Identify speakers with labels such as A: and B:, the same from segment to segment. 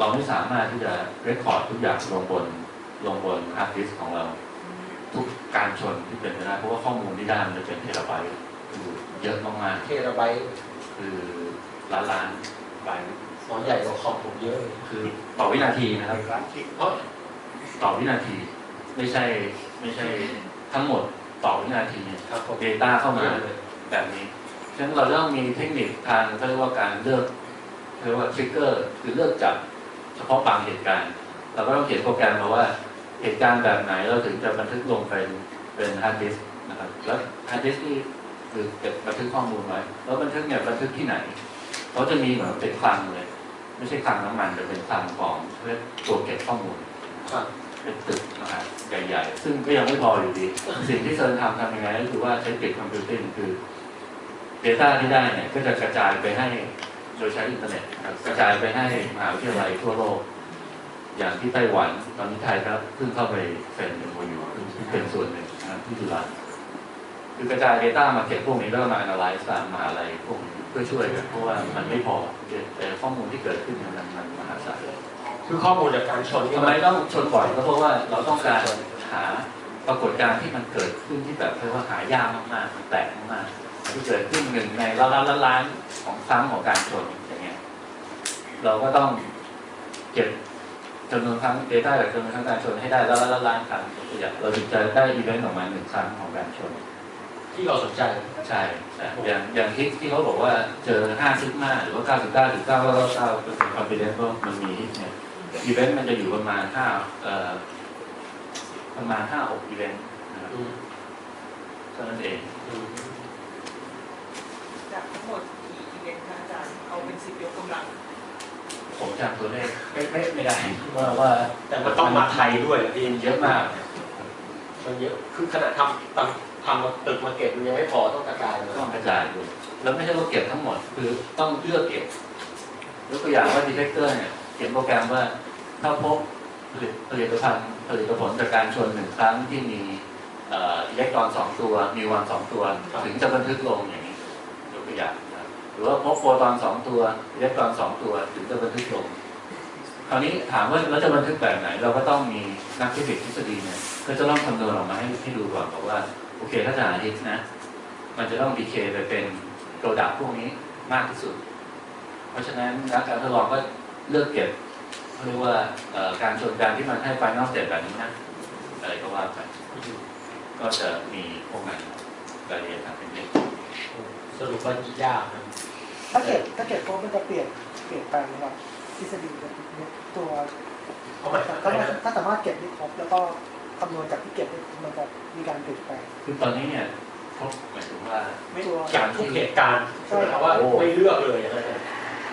A: เราไม่สามารถที่จะเรคคอร์ดทุกอย่างลงบนลงบนฮาร์ดดิสก์ของเรา ทุกการชนที่เป็นไปได้เพราะว่าข้อมูลที่ได้มันจะเป็นเทราไบต์คือเยอะมาก
B: เทราไบต์
A: ๆคือล้านล้านไบต์
B: หมอนใหญ่กว่าคอมผมเยอะเลย
A: คือต่อวินาทีนะครับ
B: เพราะ
A: ต่อวินาที ไม่ใช่ไม่ใช่ทั้งหมดต่อวินาที
B: ครับผม
A: เดต้าเข้ามาแบบนี้ฉะนั้นเราต้องมีเทคนิคทางเขาเรียกว่าการเลือกเรียกว่าทริกเกอร์คือเลือกจับเฉพาะบางเหตุการณ์เราก็ต้องเขียนโปรแกรมมาว่าเหตุการณ์แบบไหนเราถึงจะบันทึกลงเป็นเป็นฮาร์ดดิสก์นะครับ แล้วฮาร์ดดิสก์นี่คือเก็บบันทึกข้อมูลไว้แล้วบันทึกเนี่ยบันทึกที่ไหนเขาจะมีเหมือนเป็นคลังเลย ไม่ใช่คลังน้ำมันแต่เป็นคลังของเรียกตัวเก็บข้อมูล
B: ครับ
A: เป็นตึกนะครับใหญ่ๆ ซึ่งก็ยังไม่พออยู่ดี สิ่งที่เซิร์นทำทำยังไงก็คือว่าใช้ปิดคอมพิวติ้งคือ Data ที่ได้เนี่ยก็จะกระจายไปให้ โดยใช้อินเทอร์เน็ตนะครับกระจายไปให้มหาวิทยาลัยทั่วโลก อย่างที่ไต้หวันตอนนี้ไทยก็เพิ่งเข้าไปเซ็นเอ็มโอยู่เป็นส่วนหนึ่งนะครับที่จุฬาคือกระจาย Data มาเก็บพวกนี้แล้วมา analyze ตามมหาลัยพวกนี้เพื่อช่วยกันเพราะว่ามันไม่พอแต่ข้อมูลที่เกิดขึ้นมันมันมหาศาล
B: คือข้อมูลจากการชน
A: ทำไมต้องชนบ่อยก็เพราะว่าเราต้องการหาปรากฏการณ์ที่มันเกิดขึ้นที่แบบเรียกว่าหายากมากๆมันแปลกมากๆ ที่เกิดขึ้นหนึ่งในล้านล้านล้านของครั้งของการชนอย่างเงี้ยเราก็ต้องเก็บจำนวนครั้ง Data จากจำนวนครั้งการชนให้ได้ล้านล้านล้านครั้งตัวอย่างเราถึงจะได้อีเวนต์ออกมาหนึ่งครั้งของการชน
B: ที่เราสนใจ
A: ใช่ใช่อย่างอย่างที่ที่เขาบอกว่าเจอ5ซิกมาหรือว่า 99หรือ999เป็นคอนฟิเดนซ์ว่ามันมีเนี่ยอีเวนต์มันจะอยู่ประมาณ5เอ่อประมาณ5 6อีเวนต์นะครับ
B: อืม
A: เท่านั้นเอง
B: อื ม
C: จากทั้งหมดกี่อีเวนต์คะอาจารย์เอาเป็นสิบยกกำลัง
A: ผมจำตัวเลขไม่ไม่ไม่ได้ว่าว่า
B: แต่มันต้องมาไทยด้วยเหรอพี่
A: เยอะมาก
B: มันเยอะคือขนาดทำทำทำมาตึกมาเก็บมันยังไม่พอต้องกระจายเลย
A: ต้องกระจายด้วยแล้วไม่ใช่ว่าเก็บทั้งหมด คือต้องเลือกเก็บยกตัวอย่างว่าดีเทคเตอร์เนี่ยเขียนโปรแกรมว่าถ้าพบผลิตผลิตภัณฑ์ผลิตผลจากการชนหนึ่งครั้งที่มีเอ่ออิเล็กตรอนสองตัวนิวตรอนสองตัว ถึงจะบันทึกลงอย่างนี้ยก ตัวอย่างนะหรือว่าพบโฟตอนสองตัวอิเล็กตรอนสองตัวถึงจะบันทึกลงคราวนี้ถามว่าเราจะบันทึกแบบไหน เราก็ต้องมีนักฟิสิกส์ทฤษฎีเนี่ยก็จะต้องคำนวณออกมาให้ให้ดูก่อนบอกว่า โอเคถ้าจะหาฮิตนะ มันจะต้องดีเคไปเป็นโปรดักพวกนี้มากที่สุด เพราะฉะนั้นนักการทดลองก็เลือกเก็บเขาเรียกว่าการชนการที่มันให้ไฟนอลสเตจแบบนี้นะอะไรก็ว่าไปก็จะมีพวกนั้น รายละเอียดทางเทคนิค
B: สรุปว่ายากนะ
D: ถ้าเก็บถ้าเก็บครบมันจะเปลี่ยนเปลี่ยนแปลงนะครับทฤษฎีตัว
B: เอาใหม่
D: ถ้าถ้าสามารถเก็บได้ครบแล้วก็คำนวณจากที่เก็บได้มันจะมีการเปลี่ยนแปลง
A: คือตอนนี้เนี่ยพบหมายถึงว่า
B: ไม่อย่างทุกเหตุการณ์ใช่ไหมครับว่าไม่เลือกเลยนะ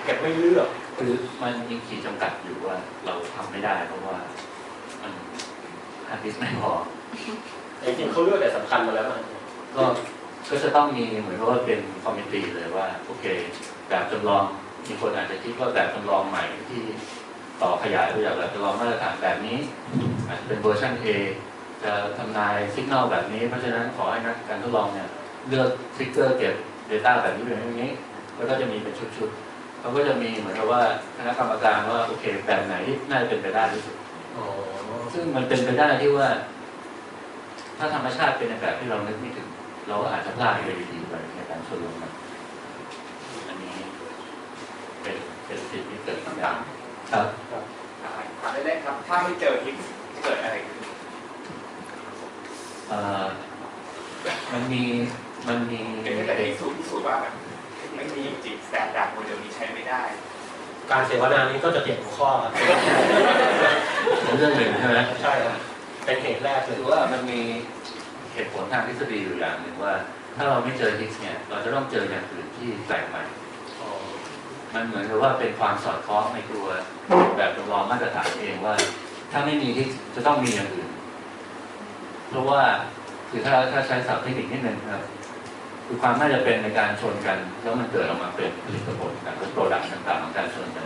B: เก็บไม่เลือก
A: คือมันมีขีดจำกัดอยู่ว่าเราทำไม่ได้เพราะว่ามันฮาร์ดดิสก์ไม่พอ
B: แต่จริงๆเขาเลือกแต่สำคัญมาแล้วนะ
A: ก็ก็จะต้องมีเหมือนกับว่าเป็นคอมมิตี้เลยว่าโอเค แบบจำลองมีคนอาจจะคิดว่าแบบจำลองใหม่ที่ต่อขยายตัวอย่างแบบจำลองมาตรฐานแบบนี้อาจจะเป็นเวอร์ชัน A จะทำนายสัญญาณแบบนี้ เพราะฉะนั้นขอให้นักการทดลองเนี่ยเลือกทริกเกอร์เก็บ Data แบบนี้เป็นอย่างนี้ แล้วก็จะมีเป็นชุดๆเขาก็จะมีเหมือนกับว่าคณะกรรมการว่าโอเคแบบไหนที่น่าจะเป็นไปได้ที่สุด
B: อ๋อ
A: ซึ่งมันเป็นไปได้ที่ว่า ถ้าธรรมชาติเป็นในแบบที่เรานึกไม่ถึง เราก็อาจจะพลาดไปดีๆไปในการชนลงมันอันนี้เป็นเป็นสิ่งที่เกิดขึ้นได้ครับ
E: ถามได้เลยครับ ถ้าไม่เจอฮิตเกิดอะไรขึ้น
A: เอ่อมันมีมันมี
E: เป็นแต่ที่สูตรพิสูจน์ว่าแบบไม่มีอยู่จริงสแตนดาร์ดโมเดลนี้ใช้ไม่ได้
B: การเสวนานี้ก็จะเปลี่ยนหัวข้อครับ
A: เรื่องหนึ่งใช่ไหม
B: ใช่ครับ เป็นเหตุแรกเลย
A: คือว่ามันมีเหตุผลทางทฤษฎีอยู่อย่างหนึ่งว่า ถ้าเราไม่เจอฮิกส์เนี่ย เราจะต้องเจออย่างอื่นที่แปลกใหม่ มันเหมือนกับว่าเป็นความสอดคล้องในตัวแบบจำลองมาตรฐานเองว่า ถ้าไม่มีที่จะต้องมีอย่างอื่น เพราะว่าคือถ้าถ้าใช้ศัพท์เทคนิคนิดนึงครับคือความน่าจะเป็นในการชนกัน แล้วมันเกิดออกมาเป็นผลิตผลกันหรือโปรดักต์ต่างๆของการชนกัน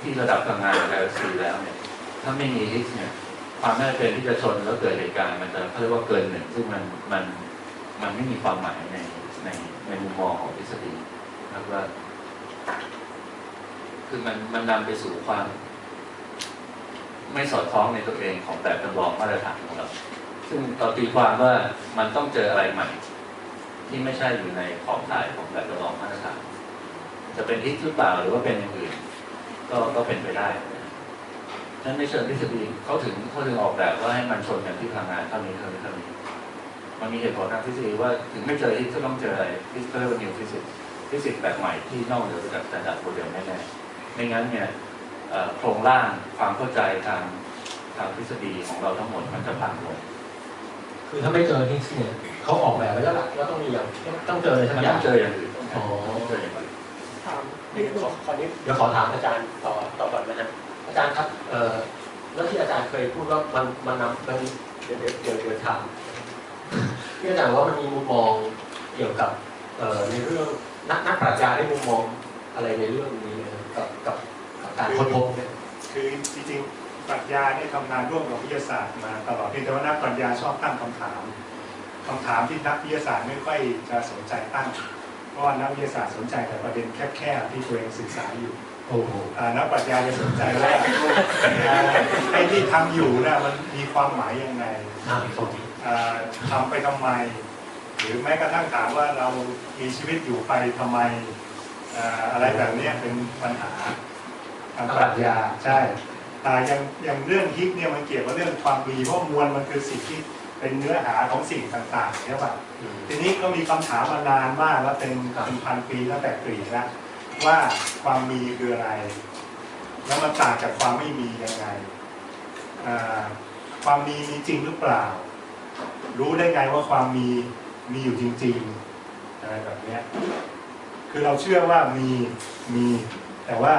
A: ที่ระดับพลังงานของ LC แล้วเนี่ยถ้าไม่มีฮิกส์เนี่ย ความน่าจะเป็นที่จะชนแล้วเกิดเหตุการณ์มันจะเขาเรียกว่าเกินหนึ่งซึ่งมันมันมันไม่มีความหมายในในในมุมมองของทฤษฎีนะครับว่า คือมันมันนำไปสู่ความ ไม่สอดคล้องในตัวเองของแบบจำลองมาตรฐานของเรา ซึ่งเราตีความว่ามันต้องเจออะไรใหม่ ที่ไม่ใช่อยู่ในขอบข่ายของแบบจำลองมาตรฐานจะเป็นทิศหรือเปล่าหรือว่าเป็นอย่างอื่น ก็ก็เป็นไปได้ นะฉะนั้นในเชิงทฤษฎีเขาถึงเขาถึงออกแบบว่าให้มันชนกันที่พลังงานเท่านี้เท่านี้เท่านี้มันมีเหตุผลทางทฤษฎีว่าถึงไม่เจอที่ก็ต้องเจออะไรที่เขาเรียกว่า new physics ฟิสิกส์แบบใหม่ที่นอกเหนือจากสแตนดาร์ดโมเดลแน่ๆไม่งั้นเนี่ยเอ่อโครงร่างความเข้าใจทางทางทฤษฎีของเราทั้งหมดมันจะพังลง
B: คือถ้าไม่เจอที่เนี่ยเขาออกแบบไว้แล้วล่ะว่าต้องมีอย่างต้องเจออะไรสัก
A: มัน
B: อย่า
A: ต้อง
B: ง
A: เจออย่างอื่น
B: อ๋อ
A: ต้องเจออย่างอื่น
D: ถามนิ
B: เดี๋
D: ด
B: ยว
D: นึ
B: ของขอนิดเดี๋ยวขอถามอาจารย์ต่อต่อก่อนนะฮะ อาจารย์ครับเออแล้วที่อาจารย์เคยพูดว่ามันมันนำมันเดี๋ยวเดี๋ยวเดี๋ยวเดี๋ยวถามที่อาจารย์ว่ามันมีมุมมองเกี่ยวกับเอ่อในเรื่องนักนักปรัชญาได้มุมมองอะไรในเรื่องนี้กับกับกับการค้นพบเนี่ย
F: คือจริงๆปรัชญาเนี่ยทำงานร่วมกับวิทยาศาสตร์มาตลอดเพียงแต่ว่านักปรัชญาชอบตั้งคำถามคำถามที่นักวิทยาศาสตร์ไม่ค่อยจะสนใจตั้งเพราะนักวิทยาศาสตร์สนใจแต่ประเด็นแคบๆที่ตัวเองศึกษาอยู่
B: โอ้โห
F: อ่านักปรัชญาจะสนใจว่าอ่าไอ้ที่ทำอยู่น่ะมันมีความหมายยังไง
B: อ่าขอบคุณ
F: อ่าทำไปทำไม หรือแม้กระทั่งถามว่าเรามีชีวิตอยู่ไปทำไมอ่าอะไรแบบเนี้ยเป็นปัญหาทางปรัชญาใช่อ่าอย่างอย่างเรื่องฮิกเนี่ยมันเกี่ยวกับเรื่องความมีเพราะมวลมันคือสิ่งที่เป็นเนื้อหาของสิ่งต่างๆใช่ป่ะ
B: อืม
F: ทีนี้ก็มีคำถามมานานมากแล้วเป็นเป็นพันปีตั้งแต่กรีกแล้ว ว่าความมีคืออะไร แล้วมันต่างจากความไม่มียังไง ความมีมีจริงหรือเปล่า รู้ได้ไงว่าความมีมีอยู่จริงๆอะไรแบบนี้คือเราเชื่อว่ามีมี แต่ว่า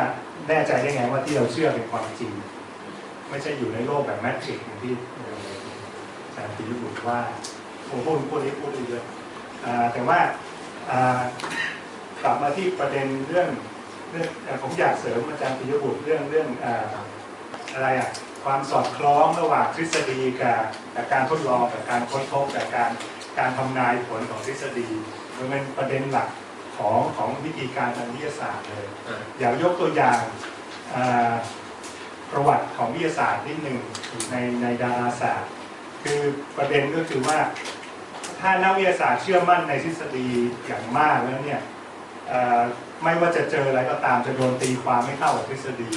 F: แน่ใจได้ไงว่าที่เราเชื่อเป็นความจริง ไม่ใช่อยู่ในโลกแบบแมทริกซ์อย่างที่อาจารย์ปิยบุตรว่าผมพูดพูดนี้พูดเยอะแต่ว่า กลับมาที่ประเด็นเรื่องเรื่องเอ่อผมอยากเสริมอาจารย์ปิยบุตรเรื่องเรื่องอ่าอะไรอะความสอดคล้องระหว่างทฤษฎีกับกับการทดลองกับการค้นพบกับการการทำนายผลของทฤษฎีมันเป็นประเด็นหลักของของวิธีการทางวิทยาศาสตร์เลย
B: อ่า
F: อยากยกตัวอย่างอ่าประวัติของวิทยาศาสตร์นิดหนึ่งในในดาราศาสตร์ คือประเด็นก็คือว่าถ้านักวิทยาศาสตร์เชื่อมั่นในทฤษฎีอย่างมากแล้วเนี่ยเอ่อ ไม่ว่าจะเจออะไรก็ตามจะโดนตีความไม่เข้ากับทฤษฎี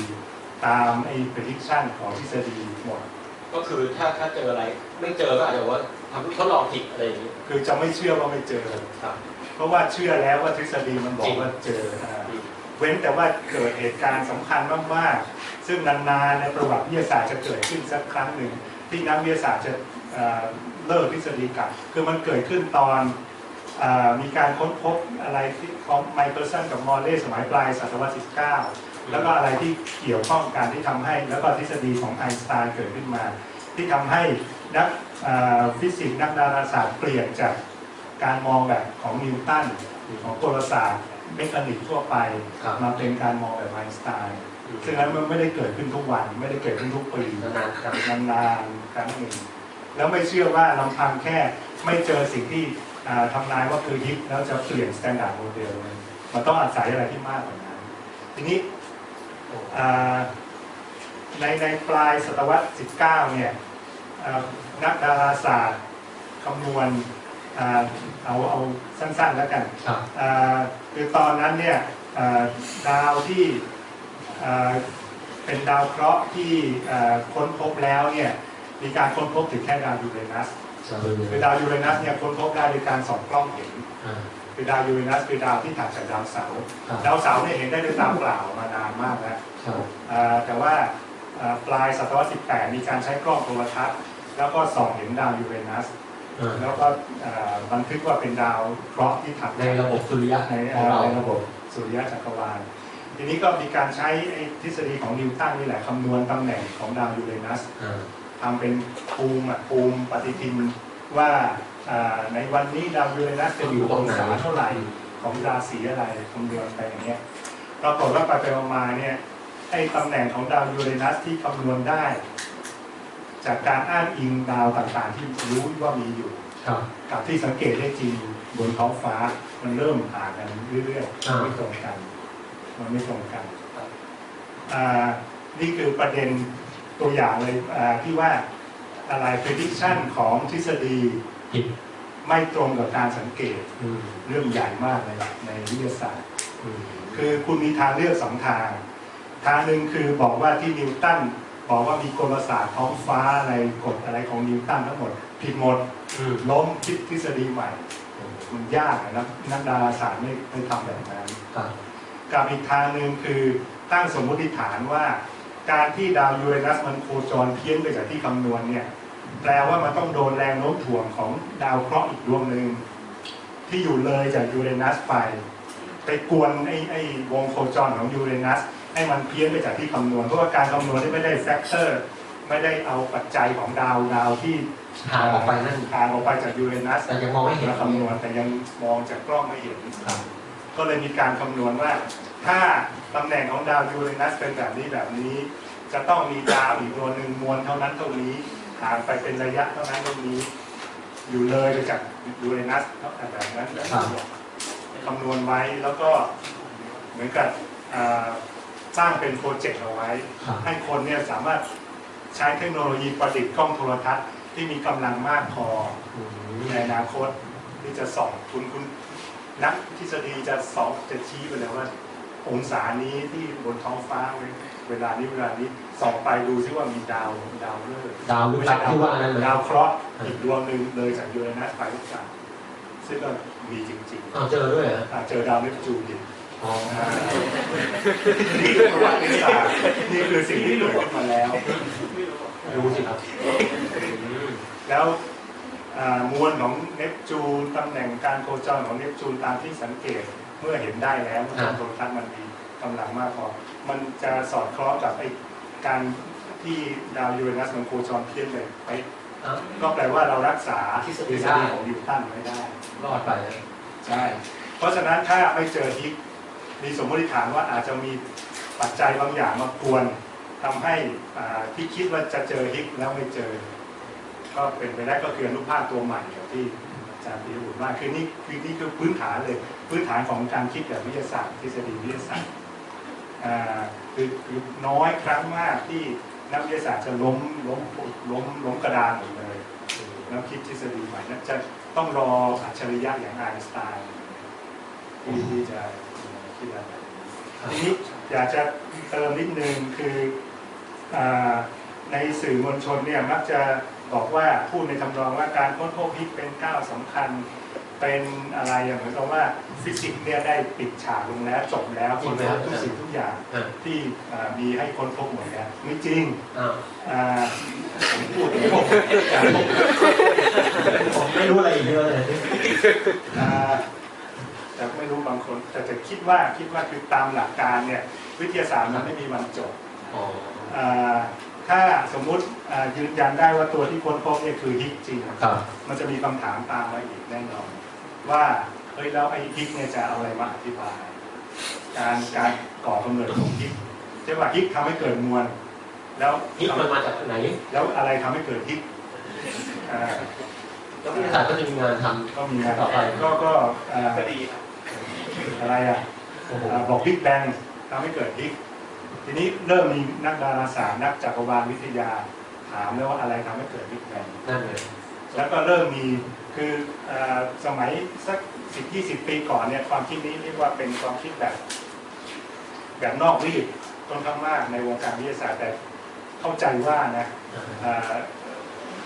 F: ตามไอ้ prediction ของทฤษฎีหมด
B: ก็คือถ้าถ้าเจออะไรไม่เจอก็อาจจะว่าทำทดลองผิดอะไรอย่างนี้
F: คือจะไม่เชื่อว่าไม่เจอ
B: ครับ
F: เพราะว่าเชื่อแล้วว่าทฤษฎีมันบอ
B: จริ
F: ก
B: ง
F: ว่าเจออ่าเว้นแต่ว่าเกิดเหตุการณ์สำคัญมากๆ ซึ่งนานๆในประวัติวิทยาศาสตร์จะเกิดขึ้นสักครั้งหนึ่งที่นักวิทยาศาสตร์จะเอ่อเลิกทฤษฎีกลับคือมันเกิดขึ้นตอนเออ มีการค้นพบอะไรที่ของไมเคิลสันกับมอร์เลสมัยปลายศตวรรษที่9แล้วก็อะไรที่เกี่ยวข้องกันที่ทำให้แล้วก็ทฤษฎีของไอน์สไตน์เกิดขึ้นมา ที่ทำให้นักเอ่อฟิสิกส์นักดาราศาสตร์เปลี่ยนจากการมองแบบของนิวตันหรือของกลศาสตร์เมคานิกทั่วไป
B: ครับ
F: มาเป็นการมองแบบไอน์สไตน์ซึ่งนั้นมันไม่ได้เกิดขึ้นทุกวัน ไม่ได้เกิดขึ้นทุกปี
B: นานๆครับ
F: นานๆครั้งหนึ่งแล้วไม่เชื่อว่าลำพังแค่ไม่เจอสิ่งที่อ่า ทำนายว่าคือฮิตแล้วจะเปลี่ยนสแตนดาร์ดโมเดลมันต้องอาศัยอะไรที่มากกว่านั้น ทีนี้อ่าในในปลายศตวรรษ 19 เนี่ยอ่านักดาราศาสตร์คำนวณอ่าเอาเอาสั้นๆแล้วกัน
B: ครับ
F: อ่าคือตอนนั้นเนี่ยอ่าดาวที่อ่าเป็นดาวเคราะห์ที่อ่าค้นพบแล้วเนี่ยมีการค้นพบถึงแค่ดาวยูเรนัส
B: สวัสดี
F: คือดาวยูเรนัสเนี่ยค้นพบได้โดยการส่องกล้องเห็น
B: อ่า
F: คือดาวยูเรนัสคือดาวที่ถัดจากดาวเสาร์
B: ครับ
F: ดาวเสาร์เนี่ยเห็นได้ด้วยตาเปล่ามานานมากแล้ว
B: ครับ
F: อ่าแต่ว่าอ่าปลายศตวรรษ 18 มีการใช้กล้องโทรทัศน์แล้วก็ส่องเห็นดาวยูเรนัส
B: อ่า
F: แล้วก็อ่าบันทึกว่าเป็นดาวเคราะห์ที่ถัด
B: ในระบบสุริยะ
F: ใน
B: ของเรา
F: ในระบบสุริยะจักรวาลทีนี้ก็มีการใช้ไอ้ทฤษฎีของนิวตันนี่แหละคำนวณตำแหน่งของดาวยูเรนัส
B: อ่า
F: ทำเป็นภูมิอะภูมิปฏิทินว่าอ่าในวันนี้ดาวยูเรนัสจะอยู่องศาเท่าไหร่ของราศีอะไรคำนวณไปอย่างเงี้ยปรากฏว่าไปไปมาๆเนี่ยไอ้ตำแหน่งของดาวยูเรนัสที่คำนวณได้ จากการอ้างอิงดาวต่างๆที่รู้ว่ามีอยู่
B: ครับ
F: กับที่สังเกตได้จริงบนท้องฟ้ามันเริ่มห่างกันเรื่อยๆ
B: อ่า
F: มันไม่ตรงกัน มันไม่ตรงกัน
B: ครับ
F: อ่านี่คือประเด็น ตัวอย่างเลยอ่าที่ว่าอะไร prediction ของทฤษฎี
B: ผิด
F: ไม่ตรงกับการสังเกต
B: อืม
F: เรื่องใหญ่มากเลยในวิทยาศาสตร์
B: อืม
F: คือคุณมีทางเลือกสองทาง ทางหนึ่งคือบอกว่าที่นิวตันบอกว่ามีกลศาสตร์ท้องฟ้าอะไรกฎอะไรของนิวตันทั้งหมด ผิดหมด
B: อืม
F: ล้มคิดทฤษฎีใหม่ มันยากอะนะนักดาราศาสตร์ไม่ไม่ทำแบบนั้น
B: ครับ
F: กับอีกทางหนึ่งคือตั้งสมมติฐานว่า การที่ดาวยูเรนัสมันโคจรเพี้ยนไปจากที่คำนวณเนี่ยแปลว่ามันต้องโดนแรงโน้มถ่วงของดาวเคราะห์อีกดวงหนึ่งที่อยู่เลยจากยูเรนัสไป ไปกวนไอ้ไอ้วงโคจรของยูเรนัสให้มันเพี้ยนไปจากที่คำนวณเพราะว่าการคำนวณที่ไม่ได้แฟกเตอร์ไม่ได้เอาปัจจัยของดาวดาวที่
B: ห่างออกไปนั่น
F: ห่างออกไปจากยูเรนัส
B: แต่ยังมองไม่เห็น
F: มาคำนวณแต่ยังมองจากกล้องไม่เห็น
B: ครับ
F: ก็เลยมีการคำนวณว่า ถ้าตำแหน่งของดาวยูเรนัสเป็นแบบนี้แบบนี้ จะต้องมีดาวอีกดวงหนึ่งมวลเท่านั้นเท่านี้ห่างไปเป็นระยะเท่านั้นเท่านี้ อยู่เลยไปจากยูเรนัสแบบนั้นแบบนี้คำนวณไว้แล้วก็เหมือนกับอ่าสร้างเป็นโปรเจกต์เอาไว้
B: ครับ
F: ให้คนเนี่ยสามารถใช้เทคโนโลยีประดิษฐ์กล้องโทรทัศน์ที่มีกำลังมากพอ
B: อืม
F: ในอนาคตที่จะส่องคุณคุณนักทฤษฎีจะสองจะชี้ไปเลยว่า องศานี้ที่บนท้องฟ้าเวเวลานี้เวลานี้ส่องไปดูซิว่ามีดาวดาวฤกษ์
B: ดาวลึกลับที่ว่าอันนั้นเลย
F: ดาวเคราะห์อีกดวงหนึ่งเลยจากยูเรนัสไปหรือเปล่าซึ่งก็มีจริง
B: อ้าวเจอด้วยเหรอ
F: ๆอ่าเจอดาวเนปจูนอีก
B: อ๋อ
F: อ่านี่คือประวัติศาสตร์นี่คือสิ่งที่เกิดขึ้นมาแล้ว
B: ดูสิครับอืม
F: แล้วอ่ามวลของเนปจูนตำแหน่งการโคจรของเนปจูนตามที่สังเกต เมื่อเห็นได้แล้วเมื่อโทรทัศน์มันมีกำลังมากพอ มันจะสอดคล้องกับไอ้การที่ดาวยูเรนัสมันโคจรเพี้ยนเลยไป
B: อ้าว
F: ก็แปลว่าเรารักษา
B: ทฤษ
F: ท
B: ฎี
F: ฤษ
B: ได้
F: ฎีของนิวตันไว้ได้
B: รอดไปนะ
F: ใช่ เพราะฉะนั้นถ้าไม่เจอฮิกมีสมมติฐานว่าอาจจะมีปัจจัยบางอย่างมากวนทำให้อ่าที่คิดว่าจะเจอฮิกแล้วไม่เจอ ก็เป็นไปได้ก็คืออนุภาคตัวใหม่อย่างที่ อาจารย์ปีบุตรว่าคือนี่คือนี่คือพื้นฐานเลย พื้นฐานของการคิดแบบวิทยาศาสตร์ทฤษฎีวิทยาศาสตร์คือคือน้อยครั้งมากที่นักวิทยาศาสตร์จะล้มล้มล้มล้มกระดานหมดเลยแล้วคิดทฤษฎีใหม่นั่นจะต้องรออัจฉริยะอย่างไอน์สไตน์ที่ที่จะคิดอะไรทีนี้อยากจะเติมนิดนึงคือในสื่อมวลชนเนี่ยมักจะ บอกว่าพูดในทำนองว่าการค้นพบฮิกเป็นก้าวสำคัญเป็นอะไรอย่างเหมือนกับว่าฟิสิกส์เนี่ยได้ปิดฉากลงแล้วจบแล้วค้นพบทุกสิ่งทุกอย่าง
B: อ่า
F: ที่อ่ามีให้ค้นพบหมดแล้วไม่จริง
B: อ้าว
F: อ่าผมพูดถึงผม
B: ผมไม่รู้อะไรอีกเยอะเลย
F: อ่าแต่ไม่รู้บางคนแต่จะคิดว่าคิดว่าคือตามหลักการเนี่ยวิทยาศาสตร์มันไม่มีวันจบ
B: อ๋อ
F: อ่า ถ้าสมมุติอ่ายืนยันได้ว่าตัวที่ค้นพบเนี่ยคือฮิกจริง
B: ครับ
F: มันจะมีคำถามตามมาอีกแน่นอน ว่าเฮ้ยแล้วไอ้ฮิกเนี่ยจะเอาอะไรมาอธิบาย การการก่อกำเนิดของฮิกใช่ว่าฮิกทำให้เกิดมวล แล้ว
B: ฮิตมันมาจากไหน
F: แล้วอะไรทำให้เกิดฮิกอ่า
B: แล้ววิทยาศาสตร์ก็จะมีงานท
F: ก็มีงาน
B: ต่อไป
F: ก็ก็อ่า
E: ก็ดีครับ
F: อะไรอะำ
B: โอ้โห
F: อ่าบอกบิ๊กแบงทำให้เกิดฮิก ทีนี้เริ่มมีนักดาราศาสตร์นักจักรวาลวิทยาถามแล้วว่าอะไรทำให้เกิดบิ๊กแบง
B: นั่นเลย
F: แล้วก็เริ่มมีคือเออสมัยสักสิบยี่สิบปีก่อนเนี่ยความคิดนี้เรียกว่าเป็นความคิดแบบ แบบนอกรีดค่อนข้างมากในวงการวิทยาศาสตร์แต่เข้าใจว่านะเอ่อ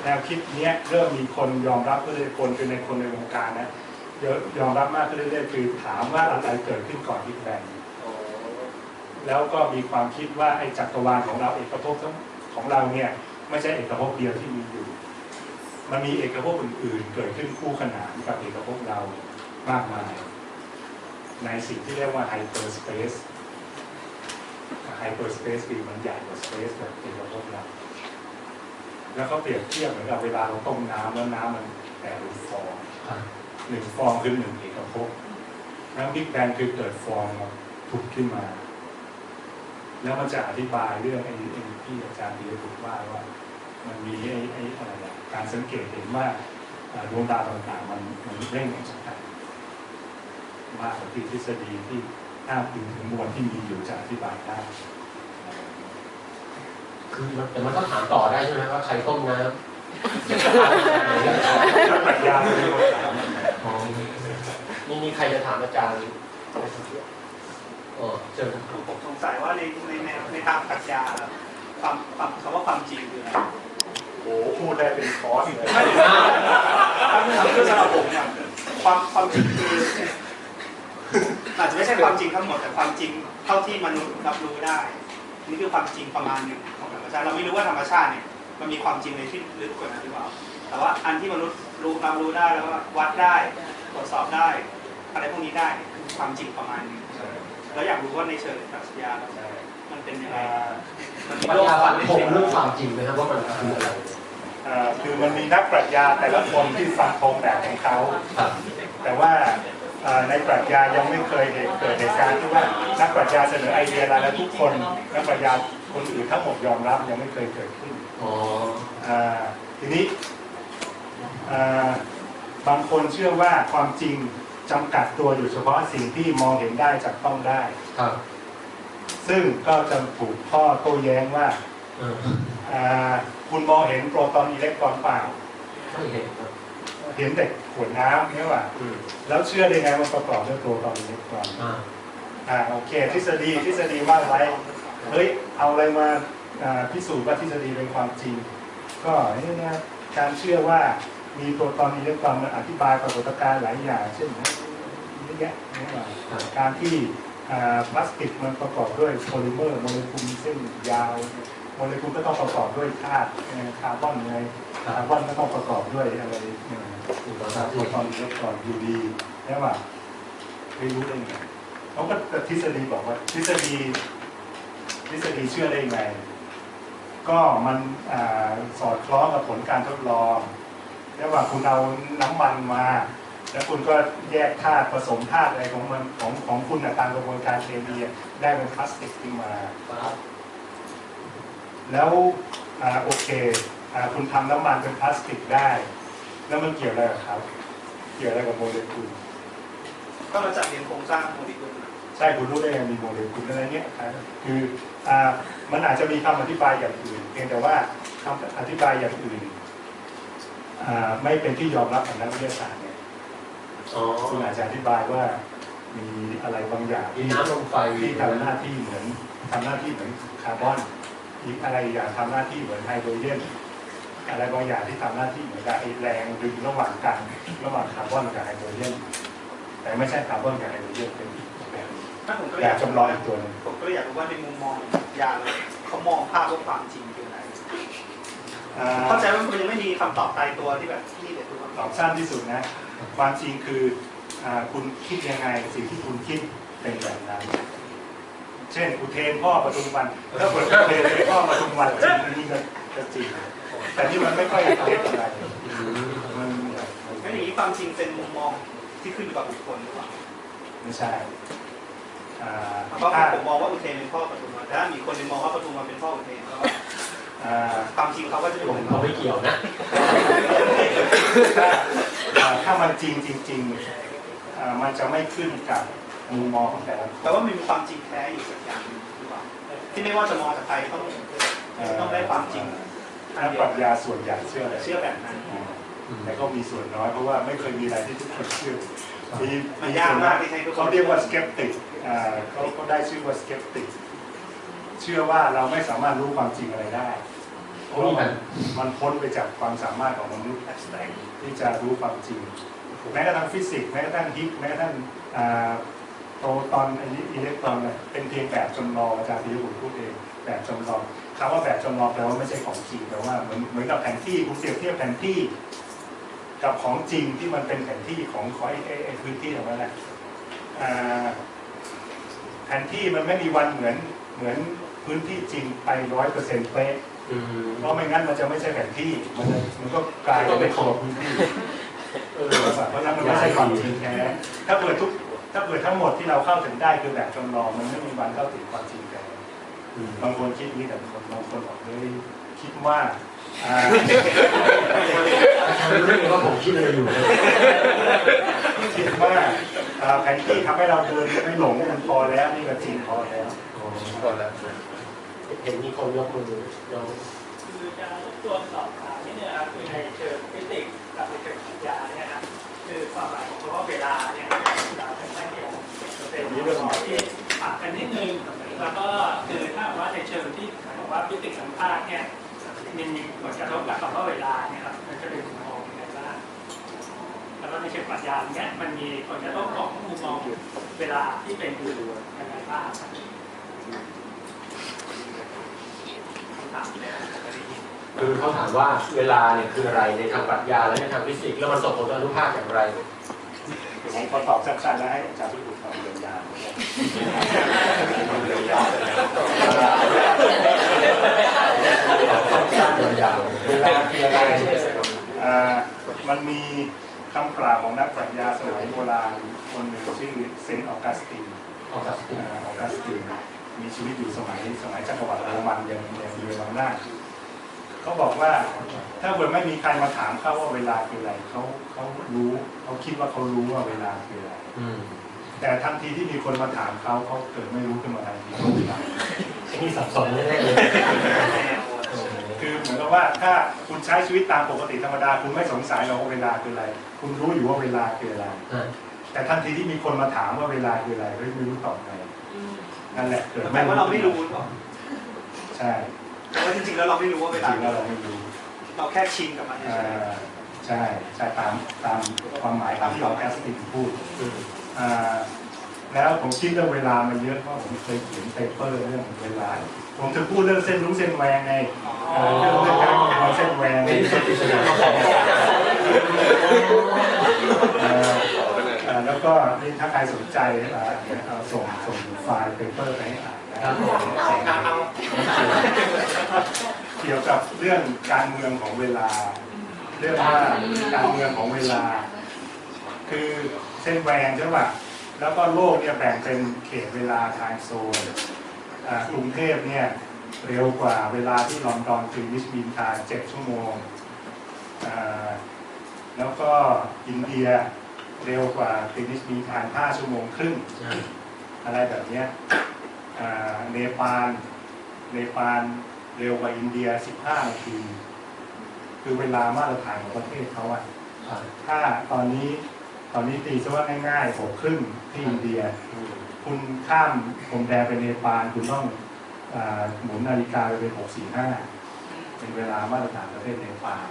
F: แนวคิดเนี้ยเริ่มมีคนยอมรับก็เลยคนคือในคนในวงการนะยยอมรับมากขึ้นเรื่อยๆคือถามว่าอะไรเกิดขึ้นก่อนบิ๊กแบง แล้วก็มีความคิดว่าไอ้จักรวาลของเราเอกภพของเราเนี่ยไม่ใช่เอกภพเดียวที่มีอยู่ มันมีเอกภพอื่น ๆ เกิดขึ้นคู่ขนานกับเอกภพเรามากมาย ในสิ่งที่เรียกว่าไฮเปอร์สเปซไฮเปอร์สเปซคือมันใหญ่กว่าสเปซแบบเอกภพเราแล้วเขาเปรียบเทียบเหมือนกับเวลาเราต้มน้ำแล้วน้ำมันแตกเป็นฟองหนึ่งฟองคือหนึ่งเอกภพแล้วบิ๊กแบงคือเกิดฟองมาผุดขึ้นมา แล้วมันจะอธิบายเรื่องไอ้ไอ้ที่อาจารย์ดีบุตรว่าว่า มันมีไอ้ไอ้อะไรอะการสังเกตเห็นว่าอ่าดวงดาวต่างๆมันมันเร่งออกจากกันมากกว่าที่ทฤษฎีที่อ้างอิงถึงมวลที่มีอยู่จะอธิบายได้
B: คือมันแต่มันก็ถามต่อได้ใช่ไหมว่าใครต้มน้ำ
F: นักปรัชญาเป็นคนถาม
B: อ๋อนี่นี่ใครจะถามอาจารย์ อ๋อเจอ
G: ผมสงสัยว่าในในในในทางปรัชญาความความคำว่าความจริงคืออะไร
F: โอ้โหพูดได้เป็นคอร์สเลย
G: ไม่คือสำหรับผมเนี่ยความความจริงคืออาจจะไม่ใช่ความจริงทั้งหมดแต่ความจริงเท่าที่มนุษย์รับรู้ได้ นี่คือความจริงประมาณหนึ่งของธรรมชาติเราไม่รู้ว่าธรรมชาติเนี่ยมันมีความจริงในที่ลึกกว่านั้นหรือเปล่าแต่ว่าอันที่มนุษย์รู้รับรู้ได้แล้วก็วัดได้ตรวจสอบได้ อะไรพวกนี้ได้คือความจริงประมาณหนึ่ง แล้วอยากรู้ว่าในเชิงปรัชญามันเป็นยังไง
F: อ่า
G: มันมี
B: ปัญ
G: โลก
B: ญา
G: ฝั
B: ฝั
G: น
B: น
G: ไม่
B: ผม
G: ใช่
B: เรื่องความจริงนะครับว่ามันคืออะไร
F: อ่าคือมันมีนักปรัชญาแต่ละคนที่ฟันธงแบบของเขา
B: ครับ
F: แต่ว่าอ่าในปรัชญายังไม่เคยเห็นเกิดเหตุการณ์ที่ว่านักปรัชญาเสนอไอเดียอะไรแล้วทุกคนนักปรัชญาคนอื่นทั้งหมดยอมรับยังไม่เคยเกิดขึ้น
B: อ๋อ
F: อ่าทีนี้อ่าบางคนเชื่อว่าความจริง จำกัดตัวอยู่เฉพาะสิ่งที่มองเห็นได้จับต้องได้
B: ครับ
F: ซึ่งก็จะถูกข้อโต้แย้งว่า
B: เออ
F: อ่าคุณมองเห็นโปรตอนอิเล็กตรอนเปล่า
B: ไม่เห็นครับ
F: เห็นแต่ขวดน้ำเนี่ยว่า
B: อืม
F: แล้วเชื่อได้ไงว่าประกอบด้วยโปรตอนอิเล็กตรอน
B: อ่า
F: อ่าโอเค ทฤษฎีทฤษฎีว่าไว้เฮ้ยเอาอะไรมาอ่าพิสูจน์ว่าทฤษฎีเป็นความจริง ก็นี่นะการเชื่อว่า มีโปรตอนอิเล็กตอนมันอธิบายปรากฏการณ์หลายอย่าง เช่นเยอะแยะเนี่ยว่าการที่พลาสติกมันประกอบด้วยโพลิเมอร์โมเลกุลเส้นยาว โมเลกุลก็ต้องประกอบด้วยธาตุคาร์บอนไงคาร์บอนก็ต้องประกอบด้วยอะไรเอ่อ
B: ถูกต้องค
F: คา
B: รับ
F: ร์บอนตอนอิเล็กตรอนยู่ดีใช่ป่ะไม่รู้ได้ไงเขาก็แต่ทฤษฎีบอกว่าทฤษฎีทฤษฎีเชื่อได้ไง ก็มันอสอดคล้องกับผลการทดลอง ใช่ป่ะคุณเอาน้ำมันมา แล้วคุณก็แยกธาตุผสมธาตุอะไรของมันของของคุณน่ะตามกระบวนการเคมีอะได้เป็นพลาสติกขึ้นมา
B: ครับ
F: แล้วอ่าโอเคอ่าคุณทำน้ำมันเป็นพลาสติกได้ แล้วมันเกี่ยวอะไรกับเขาเกี่ยวอะไรกับโมเลกุล
G: ก็มาจากเรียนโครงสร้างโมเลกุล
F: ใช่คุณรู้ได้ไงมีโมเลกุลอะไรเงี้ยอ่าคืออ่ามันอาจจะมีคำอธิบายอย่างอื่น เพียงแต่ว่าคำอธิบายอย่างอื่นอ่า ไม่เป็นที่ยอมรับของนักวิทยาศาสตร์เนี่ย
B: อ๋อ
F: คุณอาจจะอธิบายว่ามีอะไรบางอย่าง
B: ดิน
F: ที่
B: น้ำลมไฟ
F: ที่ทำหน้าที่เหมือนทำหน้าที่เหมือนคาร์บอนอีกอะไรอย่างทำหน้าที่เหมือนไฮโดรเจนอะไรบางอย่างที่ทำหน้าที่เหมือนกับไอแรงดึงระหว่างกันระหว่างคาร์บอนกับไฮโดรเจนแต่ไม่ใช่คาร์บอนกับไฮโดรเจนเป็นอีกแบบ
G: ถ้าผมก็
F: แบ
G: อยา
F: บ
G: ก
F: จำลองอีกตัวหนึง
G: ผมก็เลยอยากรู้ว่าในมุมมองยาเลยเขามองภาพว่าความจริงคืออะไร
F: อ่า
G: เข้าใจว่ามันยังไม่มีคำตอบตายตัวที่แบบที่เด็ดทุกคำ
F: ต
G: ต
F: อ
G: อ
F: บบสั้นที่สุดนะ ความจริงคืออ่าคุณคิดยังไงสิ่งที่คุณคิดเป็นแบบนั้น เช่นอุเทนพ่อปทุมวันถ้าเกิดอุเทนเป็นพ่อปทุมวันจริงอันนี่ก็ก็จริงแต่ที่มันไม่ค่อยเก็ตอะไร
B: อืม
F: มัน
G: งั้นอย่างนี้ความจริงเป็นมุมมองที่ขึ้นอยู่กับบุคคลหรือเปล่า
F: ไม่ใช่อ่า
G: เพราะ
F: ถ้า
G: ผมมองว่าอุเทนเป็นพ่อปทุมวันแต่ถ้ามีคนหนึงมองว่าปทุมวันเป็นพ่ออุเทนก็
F: อ่า
G: ความจริงเขาก็จะเป็น
B: ผ
G: ข
B: ม
G: อง
B: เขา
G: เขา
B: ไม่เกี่ยวนะ
F: ถ้าอ่าถ้ามันจริงจริงๆอ่ามันจะไม่ขึ้นกับมุมมองของแต่ละคน
G: แต่ว่ามันมีความจริงแท้อยู่สักอย่างหนึ่งหรือเปล่าที่ไม่ว่าจะมองจากใครเขาต้องต้องได้ความจริงอัน
F: นัก
G: เดี
F: ป
G: ย
F: รั
G: ว
F: ชญาส่วนใหญ่เชื่อเลย
G: เชื่อแบบนั้น
F: แต่ก็มีส่วนน้อยเพราะว่าไม่เคยมีอะไรที่ทุกคนเชื่อมี
G: มันยากมากที่ให้ทุกคน
F: เขาเรียกว่า skeptic อ่าเขาเขาได้ชื่อว่า skeptic เชื่อว่าเราไม่สามารถรู้ความจริงอะไรได้ เพราะว่ามันมันพ้นไปจากความสามารถของมนุษย์ abstract ที่จะรู้ความจริง แม้กระทั่งฟิสิกส์แม้กระทั่งฮิกแม้กระทั่งอ่าโปรตอนอันนี้อิเล็กตรอนเนี่ยเป็นเพียงแบบจำลองอาจารย์ธีรบุตรพูดเองแบบจำลองคำว่าแบบจำลองแปลว่าไม่ใช่ของจริงแต่ว่าเหมือนเหมือนกับแผนที่คุณเปรียบเทียบแผนที่ กับของจริงที่มันเป็นแผนที่ของของไอ้ไอ้ไอ้พื้นที่ของมันแหละอ่าแผนที่มันไม่มีวันเหมือนเหมือนพื้นที่จริงไปร้อยเปอร์เซ็นต์เป๊ะ
B: อืม
F: เพราะไม่งั้นมันจะไม่ใช่แผนที่ มันจะมันก็กลายเป็นตัวพื้นที่
B: เออ
F: เพราะฉะนั้นมันไม่ใช่ความจริงแท้ถ้าเปิดทุกถ้าเปิดทั้งหมดที่เราเข้าถึงได้คือแบบจำลองมันไม่มีวันเข้าถึงความจริงแท้
B: อืม
F: บางคนคิดนี้แต่บางคนบางคนบอกเฮ้ยคิดว่าอ่า
B: อาจารย์รู้ได้ไงว่าผมคิดอะไรอยู่
F: คิดว่าอ่าแผนที่ทำให้เราเดินไม่หลงมันพอแล้วนี่ก็จริงพอแล้ว
B: อ๋อก่อนแล้ว เห็นมีคนยกมือยก
H: คือจะรบกวนสอบถามนิดนึงนะครับคือในเชิงฟิสิกส์กับในเชิงปรัชญาเนี่ยนะครับคือความหมายของคำว่าเวลาเนี่ยเวลาเป็นแค่เดียวเป็นเรื่องที่ต่างกันนิดนึงแล้วก็คือถ้าว่าในเชิงที่บอกว่าฟิสิกส์สัมภาษณ์เนี่ยมันมีผลกระทบกับคำว่าเวลาเนี่ยครับมันจะเป็นมุมมองยังไงบ้างแล้วก็ในเชิงปรัชญาเนี่ยมันมีผลกระทบของมุมมองเวลาที่เป็นดูยังไงบ้าง ครับคำถามเนี่ย
B: คือเขาถามว่าเวลาเนี่ยคืออะไรในทางปรัชญาและในทางฟิสิกส์แล้วมันส่งผลต่ออนุภาคอย่างไร
F: ผมขอตอบสั้นๆแล้วให้อาจารย์พิบูลตอบยาวๆเวลาคืออะไรอ่ามันมีคำกล่าวของนักปรัชญาสมัยโบราณคนหนึ่งชื่อเซนต์ออกัสติน
B: ออกจาก
F: ออกัสติน มีชีวิตอยู่สมัยสมัยจักรวรรดิโรมันยังยังมีอำนาจเขาบอกว่าถ้าเกิดไม่มีใครมาถามเขาว่าเวลาคืออะไรเขาเขารู้เขาคิดว่าเขารู้ว่าเวลาคืออะไร
B: อืม
F: แต่ทันทีที่มีคนมาถามเขาเขาเกิดไม่รู้ขึ้นมาทันทีว่าเวลา
B: ไอ้นี่สับสนแน่ๆเลย
F: คือเหมือนกับว่าถ้าคุณใช้ชีวิตตามปกติธรรมดา คุณไม่สงสัยหรอกว่าเวลาคืออะไร คุณรู้อยู่ว่าเวลาคืออะไร
B: อะ
F: แต่ทันทีที่มีคนมาถามว่าเวลาคืออะไรเฮ้ยไม่รู้ตอบไง นั่นแหละเกิด
G: แปลว่าเราไม่รู้หรือเปล่า
F: ใช่
G: แต่ว่าจริงๆแล้วเราไม่รู้ว่า
F: จ
G: เวลา
F: ริงๆแล้วเราไม่รู้
G: เราแค่ชินกับมันเฉ
F: อ่ายใช่ใช่ตามตามความหมายตามที่เราแอสตินพูด
B: อืม
F: อ่าแล้วผมคิดเรื่องเวลามาเยอะเพราะผมเคยเขียนเปเปอร์เรื่องเวลา ผมจะพูดเรื่องเส้นรู้เส้นแวงไง
G: ๆ
F: เออเรื่องเรื่องการคำนวณเส้นแวง
B: เป็นปริศนาของ
F: เอ่อเอ่อ แล้วก็นี่ถ้าใครสนใจเอ่อเอาส่งส่งไฟล์เปเปอร์ไปให้อ่านนะครับเกี่ยวกับเรื่องการเมืองของเวลา เรื่องว่าการเมืองของเวลา คือเส้นแหวงใช่ป่ะแล้วก็โลกเนี่ยแบ่งเป็นเขตเวลาไทม์โซนกรุงเทพเนี่ยเร็วกว่าเวลาที่ลอนดอนคือวิสบินทาเจ็ดชั่วโมง แล้วก็อินเดีย เร็วกว่าฟินิชมีทาน5ชั่วโมงครึ่ง อะไรแบบเนี้ยอ่าเนปาลเนปาลเร็วกว่าอินเดีย 15 นาที คือเวลามาตรฐานของประเทศเขาอะ
B: อะ
F: ถ้าตอนนี้ตอนนี้ตีซะว่าง่ายๆหกครึ่งที่อินเดีย
B: อืม
F: คุณข้ามพรมแดนไปเนปาลคุณต้องอาหมุนนาฬิกาไปเป็น645เป็นเวลามาตรฐานประเทศเนปาล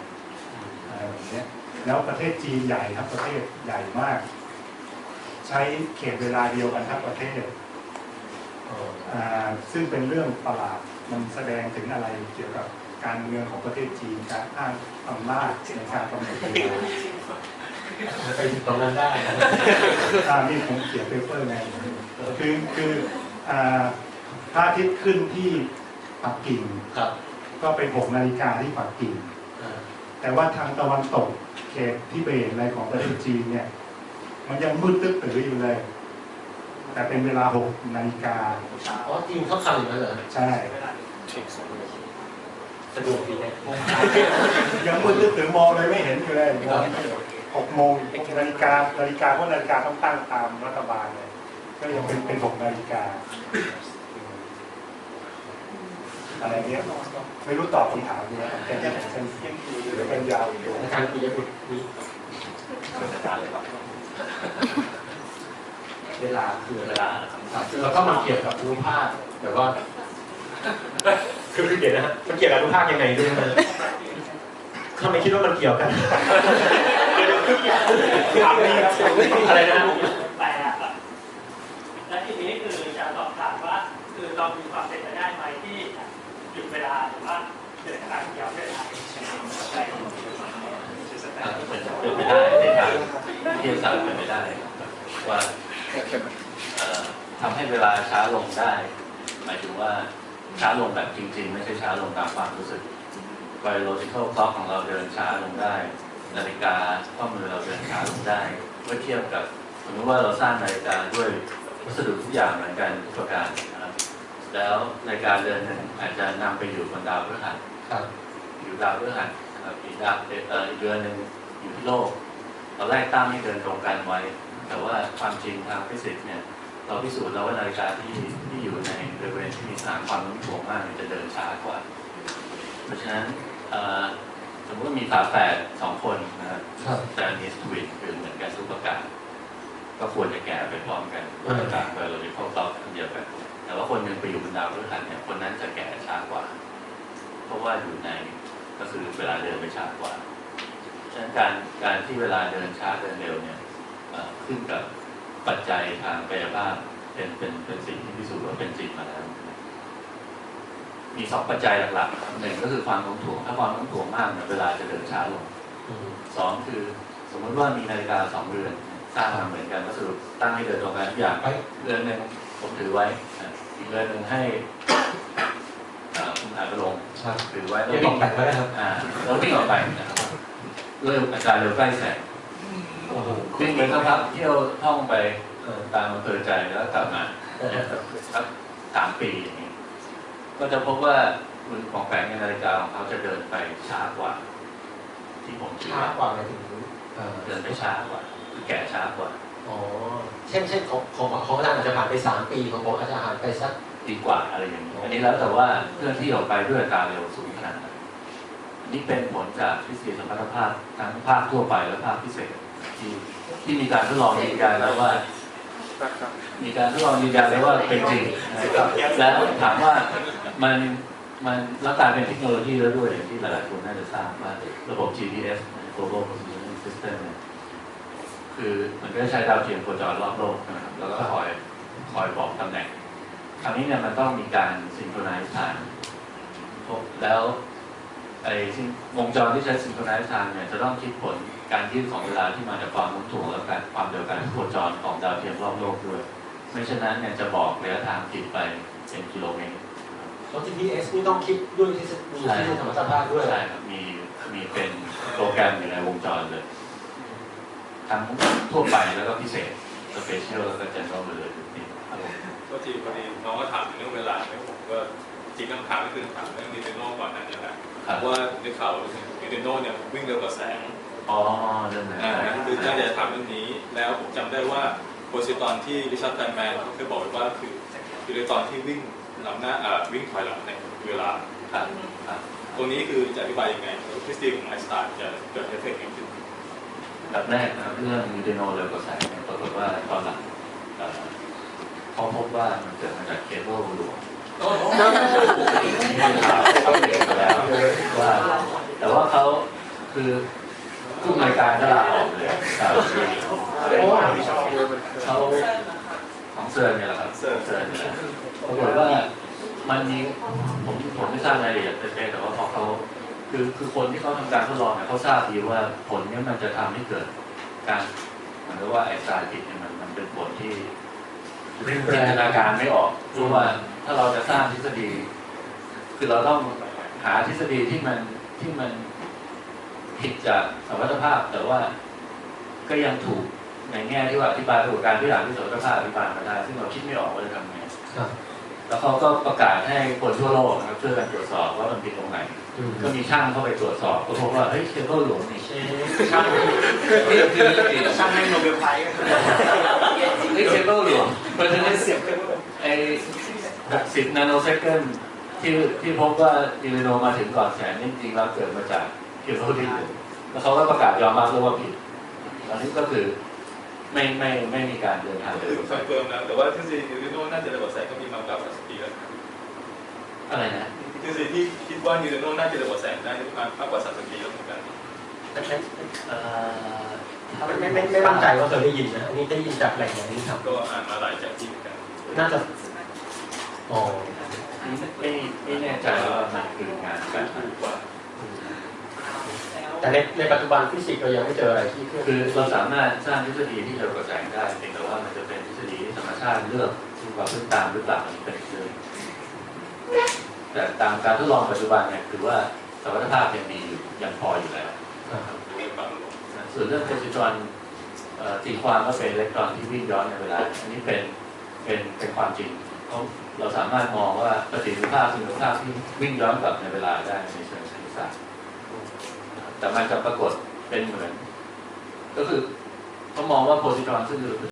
F: อะไรแบบเนี้ย แล้วประเทศจีนใหญ่ทั้งประเทศใหญ่มาก ใช้เขตเวลาเดียวกันทั้งประเทศ
B: อ๋อ
F: อ่าซึ่งเป็นเรื่องประหลาดมันแสดงถึงอะไรเกี่ยวกับการเมืองของประเทศจีนการอ้างอำนาจในการกำหนดเวลา
B: ไปถึงตรงนั้นได้นะ
F: อ่านี่ผมเขียนเปเปอร์ไงคือคืออ่าพระอาทิตย์ขึ้นที่ปักกิ่ง
B: ครับ
F: ก็เป็น6นาฬิกาที่ปักกิ่ง
B: อ่า
F: แต่ว่าทางตะวันตก เขตที่เบตอะไรของประเทศจีนเนี่ย มันยังมืดตึ๊บตื้ออยู่เลย แต่เป็นเวลา6นาฬิกา
B: อ๋อจริงเขาทำอย่างนั้นเหรอ
F: ใช่
B: สะดวกดีนะ
F: ยังมืดตึ๊บตื้อมองเลยไม่เห็นอยู่เลยมองไม่เห็นหกโมงนาฬิกานาฬิกาเพราะนาฬิกาต้องตั้งตามรัฐบาลเลยก็ยังเป็นเป็นหกนาฬิกาอะไรเงี้ย ไม่รู้ตอบคำถามดีไหมแต่ยังเส้นเดี๋ยวเป็นยาวอยู่
B: อาจารย์ปิยบุตรมีเวลาคือ
A: เวลา
B: ครับแล้วก็มันเกี่ยวกับอนุภาคแต่ว่าคือคือเดี๋ยวนะฮะมันเกี่ยวกับอนุภาคยังไงด้วยนะทำไมคิดว่ามันเกี่ยวกันถามนี่ครับอะไรนะ
H: แต่และทีนี้คือจะสอบถามว่า คือเรามีความเป็นไปได้ไหมที่หยุดเวลาหรือว่าเดินทางยาวเวลาอะไร
A: อ่าเป็นเป็นไปได้ในทางวิ ทยาศาสตร์เป็นไปได้ ว่าเอ่อทำให้เวลาช้าลงได้ หมายถึงว่าช้าลงแบบจริง ๆ ไม่ใช่ช้าลงตามความรู้สึก biological clock ของเราเดินช้าลงได้ นาฬิกาข้อมือเราเดินช้าลงได้ เมื่อเทียบกับสมมติว่าเราสร้างนาฬิกาด้วยวัสดุทุกอย่างเหมือนกันทุกประการนะครับ แล้วนาฬิกาเรือนหนึ่งอาจจะนำไปอยู่บนดาวพฤหัสอยู่ดาวพฤหัสอีกดาวเอ่ออีกเดือนหนึ่งอยู่ที่โลก ตอนแรกตั้งให้เดินตรงกันไว้ แต่ว่าความจริงทางฟิสิกส์เนี่ยเราพิสูจน์แล้วว่านาฬิกาที่ที่อยู่ในบริเวณที่มีสนามความโน้มถ่วงมากเนี่ยจะเดินช้ากว่า เพราะฉะนั้นเอ่อสมมติว่ามีฝาแฝดสองคนนะครับ
B: ครับ
A: แต่มีสวิตคือเหมือนกันทุกประการก็ควรจะแก่ไปพร้อมกัน
B: อืม
A: ประการโดยเราเข้าตอบเดียวกันแต่ว่าคนหนึ่งไปอยู่บนดาวพฤหัสเนี่ยคนนั้นจะแก่ช้ากว่า เพราะว่าอยู่ในก็คือเวลาเดินไปช้ากว่า ฉะนั้นการการที่เวลาเดินช้าเดินเร็วเนี่ยเอ่อขึ้นกับปัจจัยทางกายภาพเป็นเป็นเป็นสิ่งที่พิสูจน์ว่าเป็นจริงมาแล้ว มีสองปัจจัยหลักๆหนึ่งก็คือความโน้มถ่วงถ้าความโน้มถ่วงมากเนี่ยเวลาจะเดินช้าลง
B: อืม
A: สองคือสมมติว่ามีนาฬิกาสองเรือนสร้างมาเหมือนกันก็สรุปตั้งให้เดินตรงกันทุกอย่าง
B: ไป
A: เรือนหนึ่งผมถือไว้อะอีกเรือนหนึ่งให้อ่าคุณอาจจะลง
B: ครับ
A: ถือไว้
B: เดี๋ยวบอกแบ่งไว้นะครับ
A: อ่าแล้ววิ่งออกไปนะครับ เริ่มอาการเร็วใกล้แสง
B: โอ้โห
A: วิ่งไปสักพักเที่ยวท่องไป
B: เออ
A: ตามอำเภอใจแล้วกลับมา
B: เออ
A: เนี่ยสักสามปีอย่างนี้ก็จะพบว่ามือของแฝงในนาฬิกาของเขาจะเดินไปช้ากว่า ที่ผมถือ
B: ช้า
A: ไว้
B: กว่าหมายถึงเอ่อ
A: เดินไปช้ากว่าคือแก่ช้ากว่า
B: อ๋อเช่นเช่นของของของอาจารย์อาจจะผ่านไปสามปีของผมอาจจะผ่านไปสัก
A: ดีกว่าอะไรอย่างนี้อันนี้แล้วแต่ว่าเคลื่อนที่ออกไปด้วยอัตราเร็วสูงขนาดไหน นี่เป็นผลจากทฤษฎีสมรรถภาพทั้งภาคทั่วไปและภาคพิเศษ ที่ที่มีการทดลองยืนยันแล้วว่า มีการทดลองยืนยันแล้วว่าเป็นจริงนะครับแล้วถามว่ามันมันแล้วกลายเป็นเทคโนโลยีแล้วด้วยอย่างที่หลายๆคนน่าจะทราบว่าระบบ GPS Global Positioning System เนี่ยคือมันก็ใช้ดาวเทียมโคจรรอบโลกนะครับแล้วก็คอยคอยบอกตำแหน่ง คราวนี้เนี่ยมันต้องมีการซิงโครไนซ์ไทม์แล้ว ไอ้ซิงวงจรที่ใช้ซิงโครไนซ์ไทม์เนี่ยจะต้องคิดผลการยืดของเวลาที่มาจากความโน้มถ่วงและการความเร็วการโคจรของดาวเทียมรอบโลกด้วย ไม่เช่นนั้นเนี่ยจะบอกระยะทางผิดไปเป็นกิโลเมตร
B: รถ GPS นี่ต้องคิดด้วยทฤษฎีทฤษฎีธรรมชาติด้วย
A: ใช่ครับมีมีเป็นโปรแกรมอยู่ในวงจรเลย ทั้งทั่วไปแล้วก็พิเศษสเปเชียลแล้วก็เจนเนอร์เลยนี่ครับผม
E: ก็ทีพอดีน้องก็ถามถึงเรื่องเวลาเนี่ยผมก็ จริงคำถามก็คือถามเรื่อง Nintendo ก่อนหนั้นนี่แหละ
A: ครับ
E: ว่าในข่าว Nintendo เนี่ยวิ่งเร็วกว่าแสง
A: อ๋อเรื่องนั้น
E: อ่าคือน่าจะถามเรื่องนี้ แล้วผมจำได้ว่าโพซิตอนที่ริชาร์ดแตนแมนเขาเคยบอกไว้ว่าคือคือในตอนที่วิ่งหลังหน้าอ่าวิ่งถอยหลังในเวลา
A: ครับครับ
E: ตรงนี้คือจะอธิบายยังไงทฤษฎีของไอน์สไตน์จะเกิดเอฟเฟกต์ยังไงขึ้น
A: แบบแรกนะครับเรื่องนิวเทโนเร็วกว่าแสงเนี่ยปรากฏว่าตอนหลังเอ่อเขาพบว่ามันเกิดมาจากเคเบิลหลวง มีข่าวเขาเขียนมาแล้วว่าแต่ว่าเขาคือผู้อำนการก็ลาออกเลยครับเขาของเซิร์นเนี่ยแหละครับเซิร์นเซิร์นี่ปรากฏว่ามันมีผมผมไม่ทราบรายละเอียดเป๊ะๆแต่ว่าพอเขาคือคือคนที่เขาทำการทดลองเนี่ยเขาทราบดีว่าผลเนี่ยมันจะทำให้เกิดการเหมือนกับว่าไอสารพิษเนี่ยมันมันเป็นผลที่ จินตนาการไม่ออกเพราะว่าถ้าเราจะสร้างทฤษฎี คือเราต้องหาทฤษฎีที่มันที่มันผิดจากสมรรถภาพ แต่ว่าก็ยังถูกในแง่ที่ว่าอธิบายปรากฏการณ์ที่หลังที่สมรรถภาพอธิบายมาได้ซึ่งเราคิดไม่ออกว่าจะทำไง
B: ครับ
A: แล้วเขาก็ประกาศให้คนทั่วโลกนะครับช่วยกันตรวจสอบว่ามันผิดตรงไหน
B: อืม
A: ก็มีช่างเข้าไปตรวจสอบก็พบว่าเฮ้ยเคเบิลหลวงนี่
B: เอ๊ะ
G: ช่าง
A: นี่คือนี่
G: ช่างให้โนเบลไพรส์
A: เคเบิลหลวงเพราะฉะนั้น
G: เสียบไปหมด
A: ไอ้60นาโนเซคันด์ที่ที่พบว่าอิเลโนมาถึงก่อนแสงนี่จริงๆแล้วเกิดมาจากเคเบิลที่อยู่แล้วเขาก็ประกาศยอมรับแล้วว่าผิดอันนี้ก็คือไม่ไม่ไม่มีการเดินทางเล
E: คือยคอนเฟิร์มแล้วแต่ว่าทฤษฎีนิวเทนโนน่าจะเร็วกว่าแสงก็มีมาเก้าสิบปีแล้ว
A: อะไรนะ
E: ทฤษฎีที่คิดว่านิวเทนโนน่าจะเร็วกว่าแสงได้มากมากกว่าสามสิบปีแล้วเหมือนกัน
A: เอ่อ
B: ไม่ไม่ไม่ไม่มั่นใจว่าเคยได้ยินนะอันนี้ได้ยินจากแหล่งไหนครับ
E: ก็อ่านมาหลายจากที่เหมือนกัน
B: น่าจะอ๋อ
A: ไม่ไม่แน่ใจว่ามันคืองานการ
E: ถูกกว่า
B: แต่ในในปัจจุบันฟิสิกส์เรายังไม่เจออะไรที่เคลื่อน
A: คือเราสามารถสร้างทฤษฎีที่เร็วกว่าแสงได้เพียงแต่ว่ามันจะเป็นทฤษฎีที่ธรรมชาติเลือกว่าพึ่งตามหรือเปล่าอันนี้เป็นอีกเรื่องแต่ตามการทดลองปัจจุบันเนี่ยคือว่าสมรรถภาพยังมีอยู่ยังพออยู่แล้ว
B: ครับ
E: มีบาง
A: ส่วนเรื่องโพซิตรอนตีความว่าเป็นอิเล็กตรอนที่วิ่งย้อนในเวลา อันนี้เป็นเป็นเป็นความจริงเขาเราสามารถมองว่าประสิทธิภาพคุณภาพที่วิ่งย้อนกลับในเวลาได้ในเชิงคณิตศาสตร์แต่มันจะปรากฏเป็นเหมือน ก็คือเขามองว่าโพซิตรอนซึ่งคือ